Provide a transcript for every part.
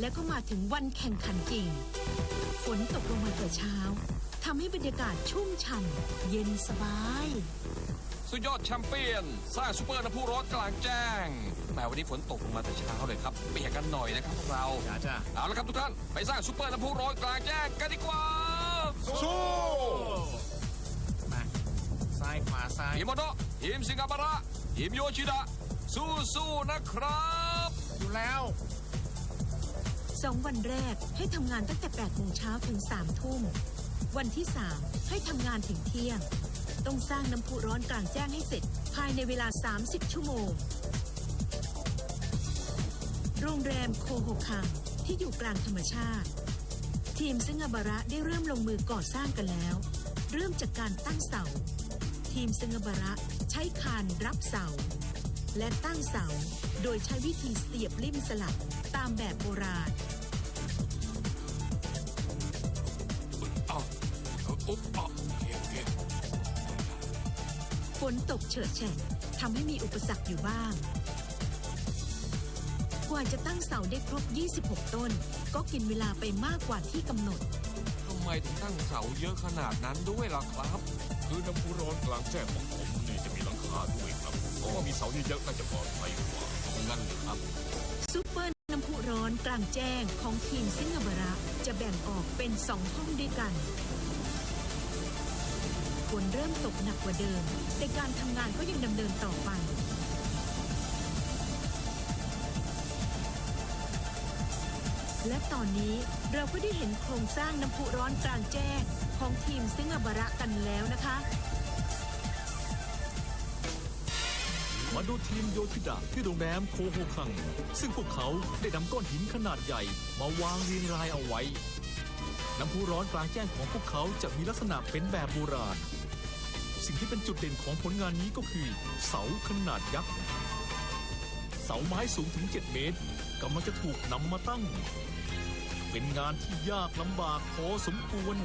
แล้วก็มาถึงวันแข่งขันจริง ฝนตกลงมาแต่เช้าทำให้บรรยากาศชุ่มฉ่ำเย็นสบาย สุดยอดแชมเปี้ยน สร้างซูเปอร์น้ำพุร้อนกลางแจ้งแหม้วันนี้ฝนตกลงมาแต่เช้าเลยครับเปียกกันหน่อยนะครับพวกเราจ้าจ้าเอาละครับทุกท่านไปสร้างซูเปอร์น้ำพุร้อนกลางแจ้งกันดีกว่าสู้มาซ้ายขวาซ้ายทีมโมโนะทีมสิงคโปร์ทีมโยชิดะสู้ๆนะครับ อยู่แล้ว สองวันแรกให้ทำงานตั้งแต่8โมงเช้าถึง3ทุ่ม วันที่ 3 ให้ทำงานถึงเที่ยง ต้องสร้างน้ำพุร้อนกลางแจ้งให้เสร็จ ภายในเวลา 30 ชั่วโมง โรงแรมโคโฮคังที่อยู่กลางธรรมชาติ ทีมซึงาบาระได้เริ่มลงมือก่อสร้างกันแล้ว เริ่มจากการตั้งเสา ทีมซึงาบาระใช้คานรับเสา และตั้งเสา โดยใช้วิธีเสียบลิ่มสลักตามแบบโบราณเอาเอาอุ๊บเอาโอเคโอเคฝนตกเฉอะแฉะทำให้มีอุปสรรคอยู่บ้าง กว่าจะตั้งเสาได้ครบ 26 ต้น ก็กินเวลาไปมากกว่าที่กำหนด ทำไมถึงตั้งเสาเยอะขนาดนั้นด้วยล่ะครับ คือน้ำพุร้อนกลางแจ้งของผมนี่จะมีหลังคาด้วย ว่ามีเสาเยอะๆน่าจะปลอดภัยกว่างั้นครับซุปเปอร์น้ำพุร้อนกลางแจ้งของทีมซิงห์บระจะแบ่งออกเป็นสองห้องด้วยกันฝนเริ่มตกหนักกว่าเดิม แต่การทำงานก็ยังดำเนินต่อไป และตอนนี้เราก็ได้เห็นโครงสร้างน้ำพุร้อนกลางแจ้งของทีมซิงห์บระกันแล้วนะคะ ดูทีมโยชิดะที่โรงแรมโคโฮคัง ซึ่งพวกเขาได้นำก้อนหินขนาดใหญ่ มาวางเรียงรายเอาไว้ น้ำพุร้อนกลางแจ้งของพวกเขาจะมีลักษณะเป็นแบบโบราณ สิ่งที่เป็นจุดเด่นของผลงานนี้ก็คือ เสาขนาดยักษ์ เสาไม้สูงถึง 7 เมตรกำลังจะถูกนำมาตั้ง เป็นงานที่ยากลำบากพอสมควร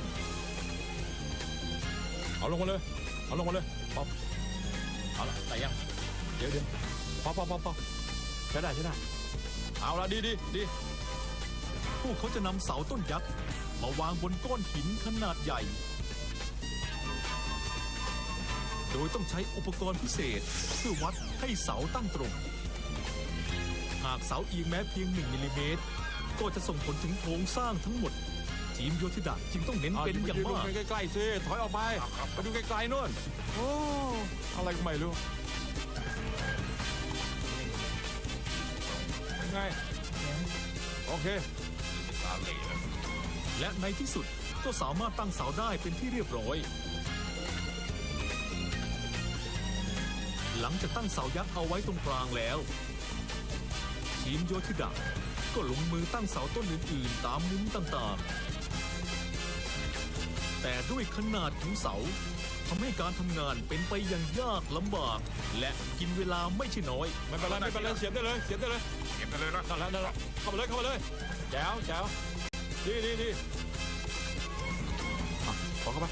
เอาลงมาเลย เอาลงมาเลยป๊อปเอาละแต่ยัง เดี๋ยวเดี๋ยวป๊อปป๊อปป๊อปป๊อปใช้ได้ใช้ได้ เอาละดีดีดีพวกเขาจะนำเสาต้นยักษ์มาวางบนก้อนหินขนาดใหญ่ โดยต้องใช้อุปกรณ์พิเศษ เพื่อวัดให้เสาตั้งตรง หากเสาเอียงแม้เพียง 1มิลลิเมตร ก็จะส่งผลถึงโครงสร้างทั้งหมด ทีมโยธิดะจึงต้องเน้นเอาเป็นอย่างดูมากใกล้ๆสิถอยออกไปไปดูไกลๆนู่นโอ้อะไรก็ไม่รู้ ไง โอเค และในที่สุดก็สามารถตั้งเสาได้เป็นที่เรียบร้อย หลังจากตั้งเสายักษ์เอาไว้ตรงกลางแล้ว ทีมโยธิดะก็ลงมือตั้งเสาต้นอื่นๆ ตามมุมต่างๆ แต่ด้วยขนาดของเสา ทำให้การทำงานเป็นไปอย่างยากลำบาก และกินเวลาไม่ใช่น้อย ไม่เป็นไรไม่เป็นไรเสียบได้เลยเสียบได้เลยเสียบได้เลยนะนั่นแหละนั่นแหละเข้ามาเลยเข้ามาเลยแจ๋วแจ๋วดีดีดีอะขอเข้าไป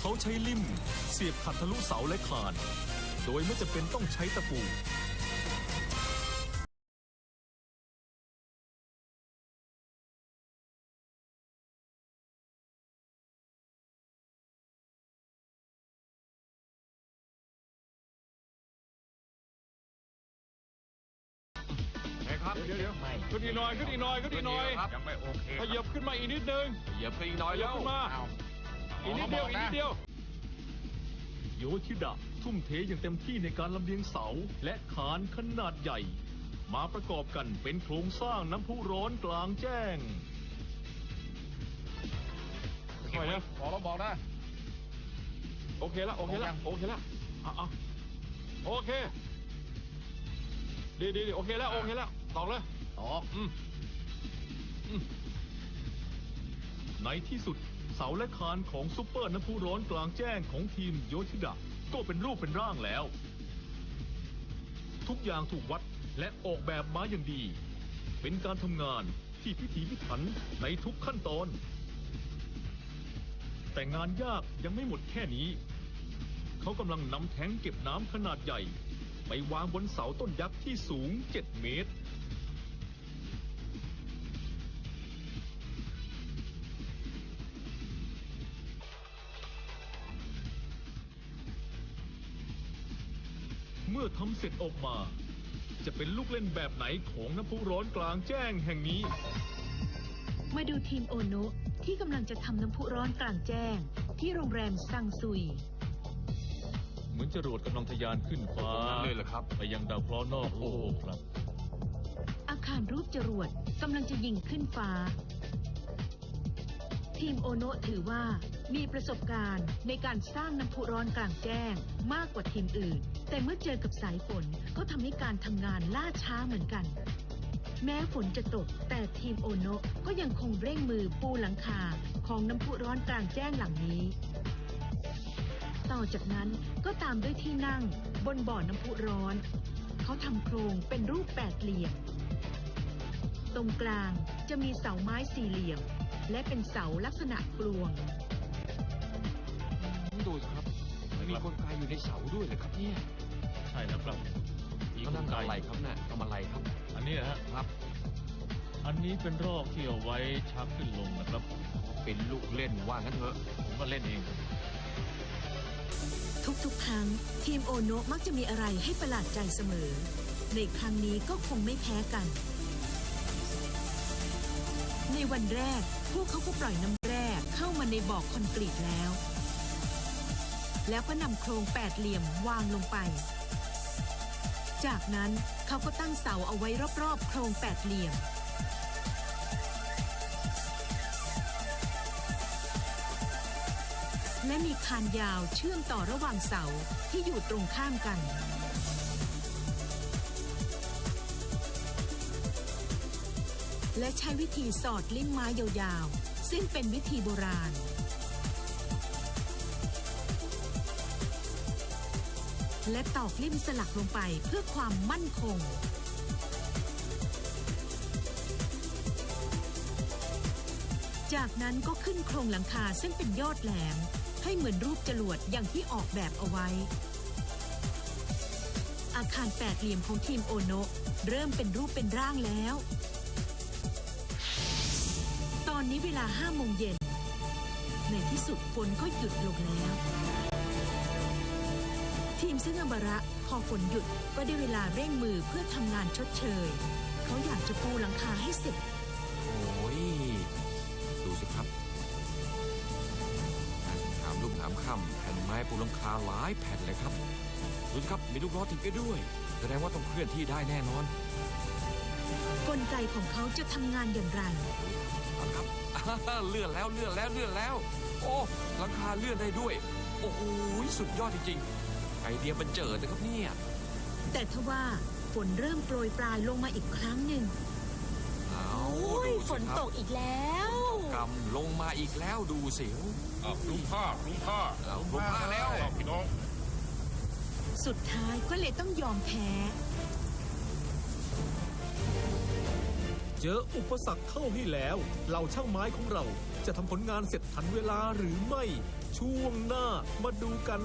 เขาใช้ลิ่มเสียบขัดทะลุเสาและคาน โดยไม่จำเป็นต้องใช้ตะปู ยวเดี๋ยวไม่ขึ้นอีกหน่อยขึ้นอีกหน่อยขึ้นอีกหน่อยยังไม่โอเคขยับขึ้นมาอีกนิดนึงเหยียบไปอีกหน่อยขยัแล้บวขึ้นมาเอาอีกนิดเดียวอีกนิดเดียวโยชิดะทุ่มเทอย่างเต็มที่ในการลำเลียงเสาและคานขนาดใหญ่ มาประกอบกันเป็นโครงสร้างน้ำพุร้อนกลางแจ้งหน่อยนะบอกแล้วบอกนะโอเคแล้วโอเคแล้วโอเคแล้วอะอะโอเคดีดีดีโอเคแล้วโอเคแล้วตอกเลย ตอกอืมในที่สุดเสาและคานของซุปเปอร์น้ำพุร้อนกลางแจ้งของทีมโยชิดะก็เป็นรูปเป็นร่างแล้ว ทุกอย่างถูกวัดและออกแบบมาอย่างดี เป็นการทำงานที่พิถีพิถันในทุกขั้นตอน แต่งานยากยังไม่หมดแค่นี้ เขากำลังนำแท้งเก็บน้ำขนาดใหญ่ ไปวางบนเสาต้นยักษ์ที่สูง 7 เมตร อทำเสร็จออกมา จะเป็นลูกเล่นแบบไหนของน้ำพุร้อนกลางแจ้งแห่งนี้ มาดูทีมโอโนะที่กำลังจะทำน้ำพุร้อนกลางแจ้ง ที่โรงแรมซังซุย เหมือนจรวดกำลังทะยานขึ้นฟ้านั่นเลยเหรอครับ ไปยังดาวเคราะห์นอกโลกครับ อาคารรูปจรวดกำลังจะยิงขึ้นฟ้า ทีมโอโนะถือว่า มีประสบการณ์ในการสร้างน้ำพุร้อนกลางแจ้งมากกว่าทีมอื่น แต่เมื่อเจอกับสายฝนก็ทำให้การทำงานล่าช้าเหมือนกัน แม้ฝนจะตก แต่ทีมโอโนะก็ยังคงเร่งมือปูหลังคาของน้ำพุร้อนกลางแจ้งหลังนี้ ต่อจากนั้นก็ตามด้วยที่นั่งบนบ่อน้ำพุร้อน เขาทำโครงเป็นรูปแปดเหลี่ยม ตรงกลางจะมีเสาไม้สี่เหลี่ยม และเป็นเสาลักษณะกลวง ดูสิครับ มีกลไกอยู่ในเสาด้วยเหรอครับเนี่ยใช่แล้วครับมีเขานั่นกลไกอะไรครับน่ะทำอะไรครับ อันนี้นะฮะครับ อันนี้เป็นรอกที่เอาไว้ชักขึ้นลงนะครับ เป็นลูกเล่นว่างั้นเถอะ ผมก็เล่นเอง ทุกๆครั้ง ทีมโอโนะมักจะมีอะไรให้ประหลาดใจเสมอ ในครั้งนี้ก็คงไม่แพ้กัน ในวันแรก พวกเขาก็ปล่อยน้ำแร่เข้ามาในบ่อคอนกรีตแล้ว แล้วก็นำโครงแปดเหลี่ยมวางลงไป จากนั้นเขาก็ตั้งเสาเอาไว้รอบๆ โครงแปดเหลี่ยม และมีคานยาวเชื่อมต่อระหว่างเสาที่อยู่ตรงข้ามกันและใช้วิธีสอดลิ่มไม้ยาวๆ ซึ่งเป็นวิธีโบราณ และตอกลิ่มสลักลงไปเพื่อความมั่นคง จากนั้นก็ขึ้นโครงหลังคาซึ่งเป็นยอดแหลม ให้เหมือนรูปจรวดอย่างที่ออกแบบเอาไว้ อาคารแปดเหลี่ยมของทีมโอโนะเริ่มเป็นรูปเป็นร่างแล้ว ตอนนี้เวลาห้าโมงเย็น ในที่สุดฝนก็หยุดลงแล้ว ทีมซึ่งอบาระพอฝนหยุดก็ได้เวลาเร่งมือเพื่อทำงานชดเชย เขาอยากจะปูหลังคาให้เสร็จ โอ้ย ดูสิครับ ถามลูกถามคำแผ่นไม้ปูหลังคาหลายแผ่นเลยครับ ดูสิครับ มีลูกล้อติดไปด้วย แสดงว่าต้องเคลื่อนที่ได้แน่นอน กลไกของเขาจะทำงานอย่างไรเอาละครับเลื่อนแล้วเลื่อนแล้วเลื่อนแล้ว โอ้หลังคาเลื่อนได้ด้วย โอ้โหสุดยอดจริงๆ ไอเดียบันเจิดนะครับเนี่ย แต่ทว่าฝนเริ่มโปรยปลายลงมาอีกครั้งหนึ่งเอาโอ้ยดูฝสินครับตกอีกแล้ว กำลงมาอีกแล้วดูสิอ้าวลุงผ้าลุงผ้าเอาลุงผ้าแล้วอ้าวพี่น้อง สุดท้ายก็เลยต้องยอมแพ้ เจออุปสรรคเข้าให้แล้วเหล่าช่างไม้ของเราจะทำผลงานเสร็จทันเวลาหรือไม่ ช่วงหน้ามาดูกัน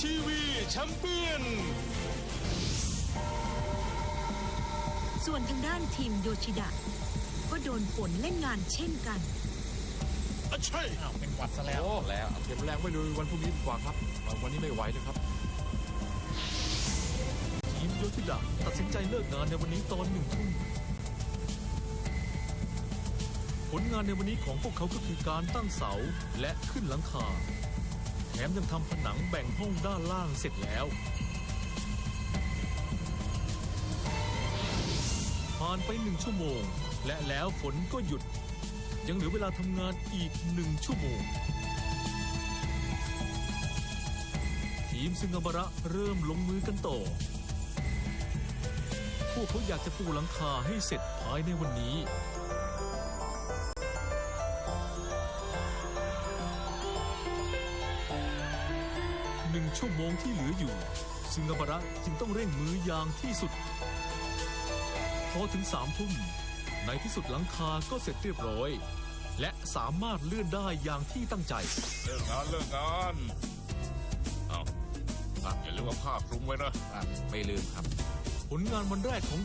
ทีวีแชมเปี้ยน ส่วนทางด้านทีมโยชิดะ ก็โดนฝนเล่นงานเช่นกัน อะใช่อ้าวเป็นหวัดซะแล้วโอ้แล้วเอาเก็บแรงไว้เลยวันพรุ่งนี้ดีกว่าครับ วันนี้ไม่ไหวนะครับ ทีมโยชิดะตัดสินใจเลิกงานในวันนี้ตอนหนึ่งทุ่มผลงานในวันนี้ของพวกเขาก็คือการตั้งเสาและขึ้นหลังคาแถ มยังทำผนังแบ่งห้องด้านล่างเสร็จแล้ว ผ่านไปหนึ่งชั่วโมง และแล้วฝนก็หยุด ยังเหลือเวลาทำงานอีกหนึ่งชั่วโมง ทีมซึงาบระเริ่มลงมือกันต่อ พวกเขาอยากจะปูหลังคาให้เสร็จภายในวันนี้ ชั่วโมงที่เหลืออยู่ ซึงาบาระจึงต้องเร่งมืออย่างที่สุด พอถึงสามทุ่มในที่สุดหลังคาก็เสร็จเรียบร้อย และสามารถเลื่อนได้อย่างที่ตั้งใจ เลิกงานเลิกงานเอาอะอย่าลืมว่าผ้าคลุมไว้นะไม่ลืมครับ ผลงานวันแรกของ